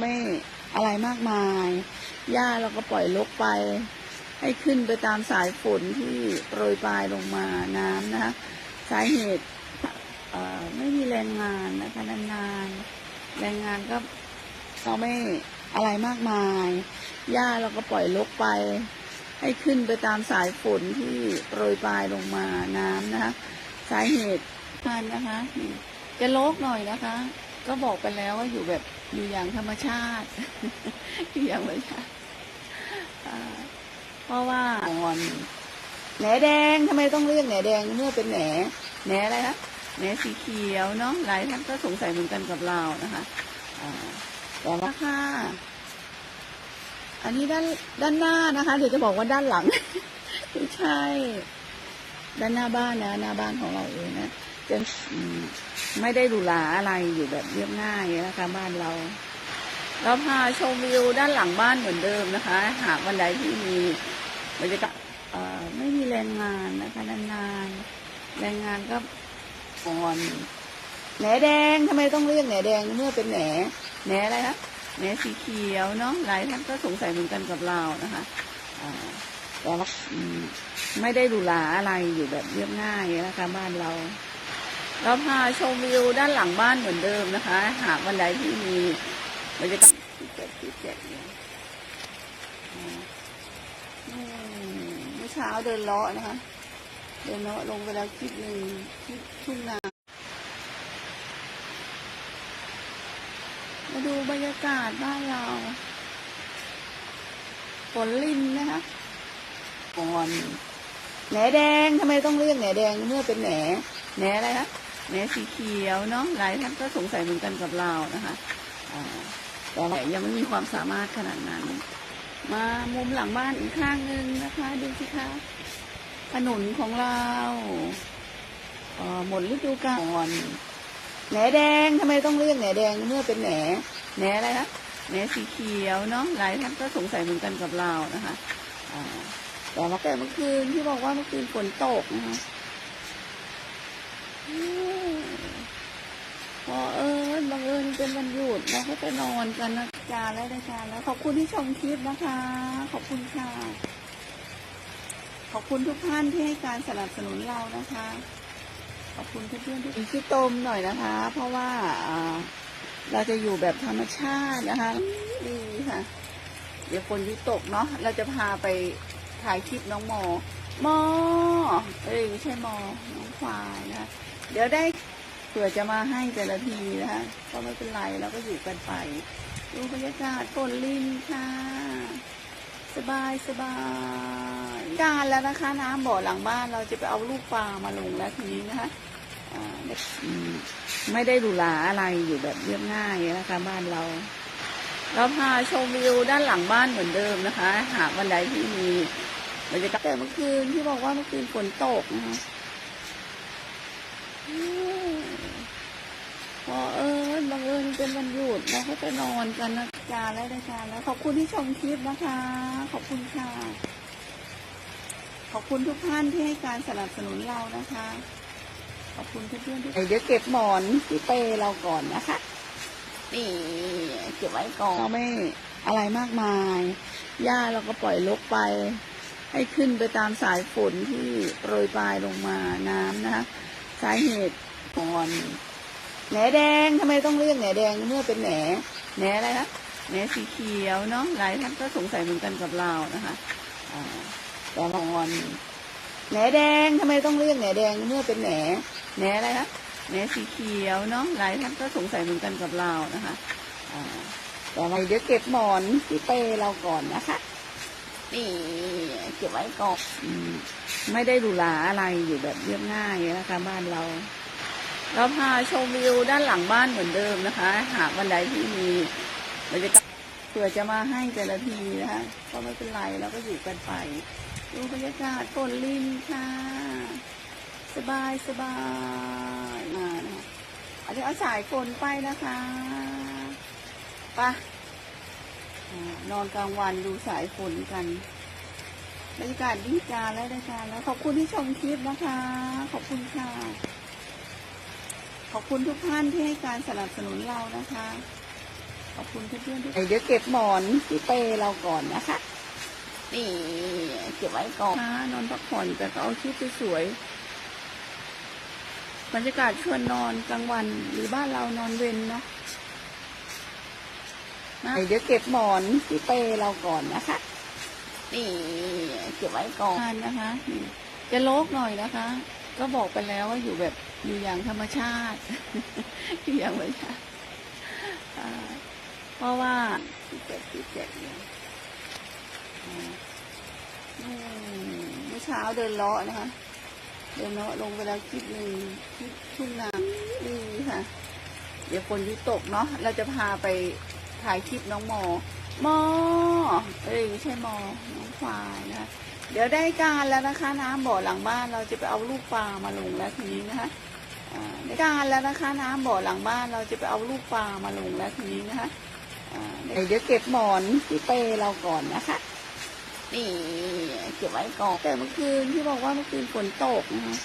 ไม่อะไรมากมายหญ้าเราก็ปล่อยลกไป ให้ขึ้นไปตามสายฝนที่โปรยปลายลงมาน้ำนะคะสาเหตุไม่มีแรงงานนะคะนานๆแรงงานก็เราไม่อะไรมากมายหญ้าเราก็ปล่อยลกไป ให้ขึ้นไปตามสายฝนที่โปรยปลายลงมาน้ำนะคะสาเหตุมันนะคะจะลกหน่อยนะคะ ก็บอกไปแล้วว่าอยู่แบบอยู่อย่างธรรมชาติ อยู่อย่างธรรมชาติเพราะว่าอ่อนแหนแดงทำไมต้องเรียกแหนแดงเมื่อเป็นแหนแหนอะไรคะแหนสีเขียวเนาะหลายท่านก็สงสัยเหมือนกันกับเรานะคะอแต่ว่าค่ะอันนี้ด้านด้านหน้านะคะเดี๋ยวจะบอกว่าด้านหลังไม่ใช่ ด้านหน้าบ้านนะหน้าบ้านของเราเองนะ จะไม่ได้หรูหราอะไรอยู่แบบเรียบง่ายนะคะบ้านเรา เราพาชมวิวด้านหลังบ้านเหมือนเดิมนะคะ หากวันใดที่มีบรรยากาศไม่มีแรงงานนะคะนานๆแรงงานก็อ่อนแหนแดงทำไมต้องเรียกแหนแดงเมื่อเป็นแหนแหนอะไรคะแหนสีเขียวเนาะหลายท่านก็สงสัยเหมือนกันกับเรานะคะแต่ว่าไม่ได้หรูหราอะไรอยู่แบบเรียบง่ายนะคะบ้านเรา เราพาชมวิวด้านหลังบ้านเหมือนเดิมนะคะ หากวันใดที่มีบรรยากาศที่เจ็ดที่เจ็ดเนี่ยเมื่อเช้าเดินเลาะนะคะ เดินเลาะลงไปแล้วคลิปหนึ่งที่ทุ่งนามาดูบรรยากาศบ้านเราฝนลินนะคะก่อนแหนแดงทำไมต้องเรียกแหนแดงเมื่อเป็นแหนแหนอะไรคะ แหนสีเขียวเนาะหลายท่านก็สงสัยเหมือนกันกับเรานะคะอ่าแต่ยังไม่มีความสามารถขนาดนั้น มามุมหลังบ้านอีกข้างหนึ่งนะคะดูสิคะถนนของเราหมดฤดูกาลแหนแดงทำไมต้องเรียกแหนแดงเมื่อเป็นแหนแหนอะไรคะแหนสีเขียวเนาะหลายท่านก็สงสัยเหมือนกันกับเรานะคะแต่ว่าแต่เมื่อคืนที่บอกว่าเมื่อคืนฝนตกนะคะ พอเออบังเอิญเป็นวันหยุดเราก็ไปนอนกันนะจาแล้วได้จาแล้วขอบคุณที่ชมคลิปนะคะ ขอบคุณค่ะ ขอบคุณทุกท่านที่ให้การสนับสนุนเรานะคะ ขอบคุณเพื่อนๆที่ขี้ตมหน่อยนะคะ เพราะว่าเราจะอยู่แบบธรรมชาตินะคะ ดีค่ะ เดี๋ยวฝนยุตกเนาะเราจะพาไปถ่ายคลิปน้องโม มอเอ้ยไม่ใช่มอน้องควายนะคะเดี๋ยวได้เผื่อจะมาให้แต่ละทีนะคะก็ไม่เป็นไรเราก็อยู่กันไป ดูบรรยากาศฝนลินค่ะ สบายสบายการแล้วนะคะน้ำบ่อหลังบ้านเราจะไปเอาลูกปลามาลงแล้วทีนี้นะคะไม่ได้หรูหราอะไรอยู่แบบเรียบง่ายนะคะบ้านเรา เราพาชมวิวด้านหลังบ้านเหมือนเดิมนะคะ หากวันใดที่มี บรรยากาศแต่เมื่อคืนที่บอกว่าเมื่อคืนฝนตกนะคะอืมพอเออบังเอิญเป็นวันหยุดเราก็ไปนอนกันนะจาแล้วได้จาแล้วขอบคุณที่ชมคลิปนะคะ ขอบคุณค่ะ ขอบคุณทุกท่านที่ให้การสนับสนุนเรานะคะ ขอบคุณเพื่อนๆที่เดี๋ยวเก็บหมอนที่เปเราก่อนนะคะนี่เก็บไว้ก่อนไม่อะไรมากมายหญ้าเราก็ปล่อยลกไป ให้ขึ้นไปตามสายฝนที่โปรยปลายลงมาน้ำนะคะสาเหตุก่อนแหนแดงทำไมต้องเรียกแหนแดงเมื่อเป็นแหนแหนอะไรคะแหนสีเขียวเนาะหลายท่านก็สงสัยเหมือนกันกับเรานะคะแต่ว่าก่อนแหนแดงทำไมต้องเรียกแหนแดงเมื่อเป็นแหนแหนอะไรคะแหนสีเขียวเนาะหลายท่านก็สงสัยเหมือนกันกับเรานะคะแต่ว่าเดี๋ยวเก็บหมอนที่เปเราก่อนนะคะ นี่เก็บไว้ก่อนอืมไม่ได้หรูหราอะไรอยู่แบบเรียบง่ายนะคะบ้านเรา เราพาชมวิวด้านหลังบ้านเหมือนเดิมนะคะ หากวันใดที่มีบรรยากาศเผื่อจะมาให้แต่ละทีนะคะก็ไม่เป็นไรเราก็อยู่กันไป ดูบรรยากาศฝนลินค่ะ สบายสบายมานะคะอันนี้เอาสายฝนไปนะคะไปะ นอนกลางวันดูสายฝนกันบรรยากาศดีจาแล้วได้จาแล้วขอบคุณที่ชมคลิปนะคะ ขอบคุณค่ะ ขอบคุณทุกท่านที่ให้การสนับสนุนเรานะคะ ขอบคุณเพื่อนๆที่เดี๋ยวเก็บหมอนที่เปเราก่อนนะคะนี่เก็บไว้ก่อนนอนพักผ่อนแต่ก็เอาชุดสวยๆบรรยากาศชวนนอนกลางวันหรือบ้านเรานอนเว้นเนาะนะ เดี๋ยวเก็บหมอนที่เปเราก่อนนะคะ นี่เก็บไว้ก่อนนะคะนี่จะโลกหน่อยนะคะ ก็บอกไปแล้วว่าอยู่แบบอยู่อย่างธรรมชาติ อยู่อย่างธรรมชาติอ่าเพราะว่าที่เจ็ดที่เจ็ดเนี่ยอ่าอืมเมื่อเช้าเดินเลาะนะคะ เดินเลาะลงไปแล้วคลิปหนึ่งคลิปทุ่งนานี่ค่ะ เดี๋ยวฝนยุตกเนาะเราจะพาไป ถ่ายคลิปน้องโมอมอเอ้ยไม่ใช่มอน้องควายนะเดี๋ยวได้การแล้วนะคะ น้ำบ่อหลังบ้านเราจะไปเอาลูกปลามาลงแล้วทีนี้นะคะได้การแล้วนะคะ น้ำบ่อหลังบ้านเราจะไปเอาลูกปลามาลงแล้วทีนี้นะคะเดี๋ยวเก็บหมอนที่เปเราก่อนนะคะ นี่เก็บไว้ก่อนแต่เมื่อคืนที่บอกว่าเมื่อคืนฝนตกนะคะ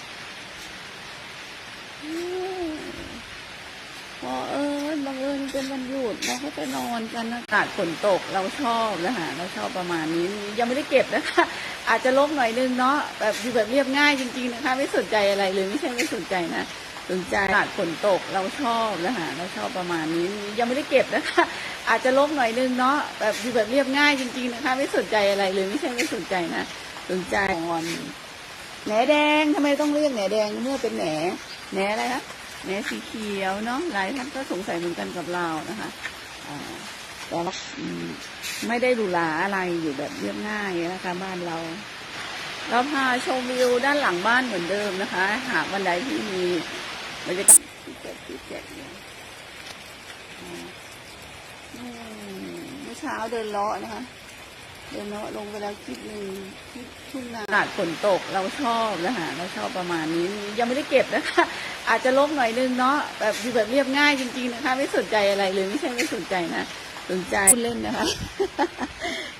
พอเออ บังเอิญเป็นวันหยุดเราก็ไปนอนกันอากาศฝนตกเราชอบนะคะเราชอบประมาณนี้ยังไม่ได้เก็บนะคะ อาจจะลบหน่อยนึงเนาะแบบอยู่แบบเรียบง่ายจริง ๆนะคะ ไม่สนใจอะไรเลยไม่ใช่ไม่สนใจนะสนใจอากาศฝนตกเราชอบนะคะเราชอบประมาณนี้ยังไม่ได้เก็บนะคะ อาจจะลบหน่อยนึงเนาะแบบอยู่แบบเรียบง่ายจริง ๆนะคะ ไม่สนใจอะไรเลยไม่ใช่ไม่สนใจนะสนใจอ่อนแหนแดงทำไมต้องเรียกแหนแดงเมื่อเป็นแหนแหนอะไรคะ แหนสีเขียวเนาะหลายท่านก็สงสัยเหมือนกันกับเรานะคะแต่ว่าไม่ได้หรูหราอะไรอยู่แบบเรียบง่ายนะคะบ้านเรา เราพาชมวิวด้านหลังบ้านเหมือนเดิมนะคะ หากวันใดที่มีบรรยากาศที่เจ็ดที่เจ็ดเนี่ยเมื่อเช้าเดินเลาะนะคะ เดินเลาะลงไปแล้วคลิปหนึ่งคลิปทุ่งนาอากาศฝนตกเราชอบนะคะเราชอบประมาณนี้ยังไม่ได้เก็บนะคะ อาจจะลบหน่อยนึงเนาะแบบอยู่แบบเรียบง่ายจริง ๆนะคะ ไม่สนใจอะไรเลยไม่ใช่ไม่สนใจนะสนใจพูดเล่นนะคะ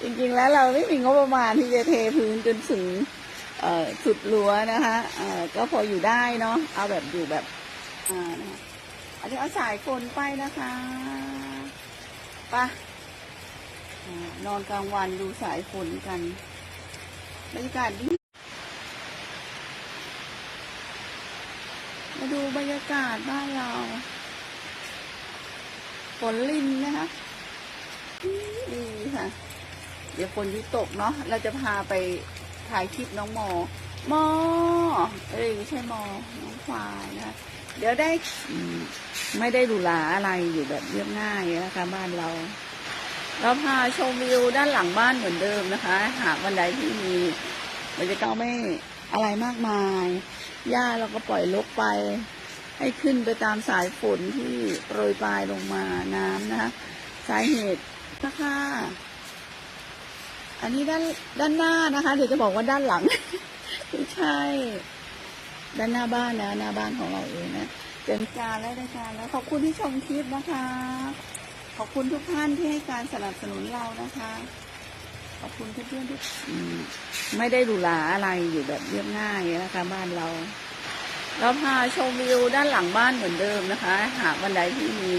จริงๆแล้วเราไม่มีงบประมาณที่จะเทพื้นจนถึงสุดรั้วนะคะก็พออยู่ได้เนาะเอาแบบอยู่แบบอ่านะคะอันนี้เอาสายฝนไปนะคะไปะนอนกลางวันดูสายฝนกันบรรยากาศดีมาดูบ รรยากาศบ้านเราฝนลินนะคะดีค่ะ เดี๋ยวฝนยุตกเนาะเราจะพาไปถ่ายคลิปน้องมอมอเอ้ยไม่ใช่มอน้องควายนะเดี๋ยวได้ไม่ได้หรูหราอะไรอยู่แบบเรียบง่ายนะคะบ้านเรา เราพาชมวิวด้านหลังบ้านเหมือนเดิมนะคะ หากวันใดที่มีบรรยากาศไม่อะไรมากมายหญ้าเราก็ปล่อยลกไป ให้ขึ้นไปตามสายฝนที่โปรยปลายลงมาน้ำนะคะสาเหตุนะคะอันนี้ด้านด้านหน้านะคะเดี๋ยวจะบอกว่าด้านหลังไม่ใช่ ด้านหน้าบ้านนะหน้าบ้านของเราเองนะเต็มการแล้วได้การแล้วขอบคุณที่ชมคลิปนะคะ ขอบคุณทุกท่านที่ให้การสนับสนุนเรานะคะ ขอบคุณเพื่อนๆที่อืมไม่ได้หรูหราอะไรอยู่แบบเรียบง่ายนะคะบ้านเรา เราพาชมวิวด้านหลังบ้านเหมือนเดิมนะคะ หากวันใดที่มี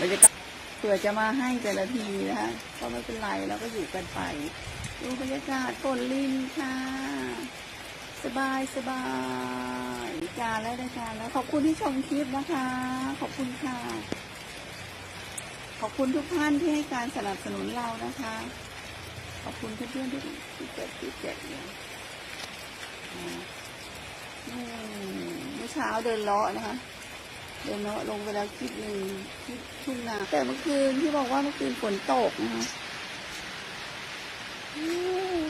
บรรยากาศเผื่อจะมาให้แต่ละทีนะคะก็ไม่เป็นไรเราก็อยู่กันไป ดูบรรยากาศฝนลินค่ะ สบายสบายการแล้วได้การแล้วขอบคุณที่ชมคลิปนะคะ ขอบคุณค่ะ ขอบคุณทุกท่านที่ให้การสนับสนุนเรานะคะ ขอบคุณเพื่อนๆที่ที่เกิดที่เจ็ดเนี่ยอ่าอืม เมื่อเช้าเดินเลาะนะคะ เดินเลาะลงไปแล้วคลิปหนึ่งคลิปทุ่งนาแต่เมื่อคืนที่บอกว่าเมื่อคืนฝนตกนะคะอืม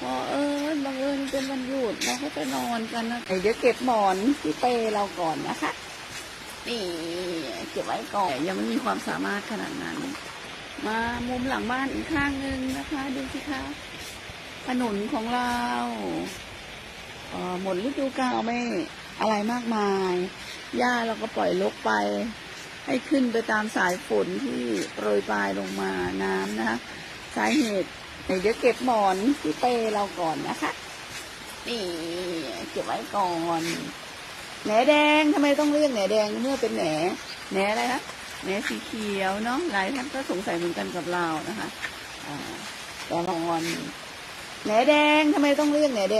พอเออบังเอิญเป็นวันหยุดเราก็ไปนอนกันนะเดี๋ยวเก็บหมอนที่เปเราก่อนนะคะนี่เก็บไว้ก่อนยังไม่มีความสามารถขนาดนั้น มามุมหลังบ้านอีกข้างหนึ่งนะคะ ดูสิคะถนนของเรา หมดฤดูกาลไม่อะไรมากมายหญ้าเราก็ปล่อยลกไป ให้ขึ้นไปตามสายฝนที่โปรยปลายลงมาน้ำนะคะสาเหตุเดี๋ยวเก็บหมอนที่เปเราก่อนนะคะนี่เก็บไว้ก่อนแหนแดงทำไมต้องเรียกแหนแดงเมื่อเป็นแหนแหนอะไรนะแหนสีเขียวเนาะหลายท่านก็สงสัยเหมือนกันกับเรานะคะอ่าแต่ละวันแหนแดงทำไมต้องเรียกแหนแดง